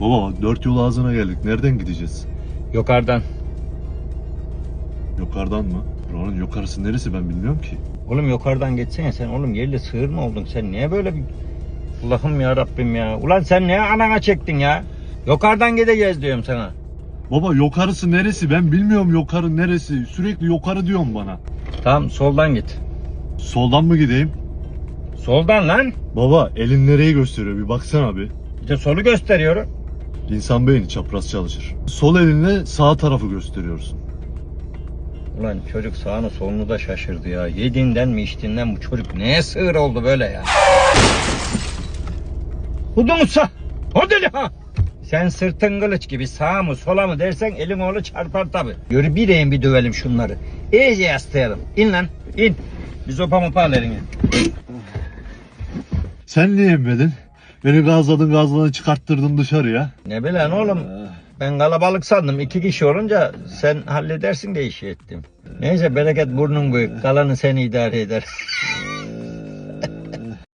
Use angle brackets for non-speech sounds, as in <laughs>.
Baba dört yol ağzına geldik. Nereden gideceğiz? Yukarıdan. Yukarıdan mı? Buranın yukarısı neresi ben bilmiyorum ki. Oğlum yukarıdan geçsene sen oğlum yerli sığır mı oldun sen niye böyle bir Allah'ım ya Rabbim ya. Ulan sen niye anana çektin ya? Yukarıdan gideceğiz diyorum sana. Baba yukarısı neresi ben bilmiyorum yukarı neresi. Sürekli yukarı diyorsun bana. Tamam soldan git. Soldan mı gideyim? Soldan lan. Baba elin nereyi gösteriyor bir baksana bir. İşte solu gösteriyorum. İnsan beyni çapraz çalışır. Sol elinle sağ tarafı gösteriyorsun. Ulan çocuk sağını solunu da şaşırdı ya. Yediğinden mi içtiğinden bu çocuk neye sığır oldu böyle ya? Hudumsa. O deli ha. Sen sırtın kılıç gibi sağ mı sola mı dersen elin oğlu çarpar tabi. Yürü bir eğin bir dövelim şunları. İyice yaslayalım. İn lan in. Biz sopa mopa al eline. Sen niye inmedin? Beni gazladın gazladın çıkarttırdın dışarıya. Ne bilen oğlum. Ben kalabalık sandım. İki kişi olunca sen halledersin diye işi ettim. Neyse bereket burnun büyük. Kalanı sen idare eder. <laughs>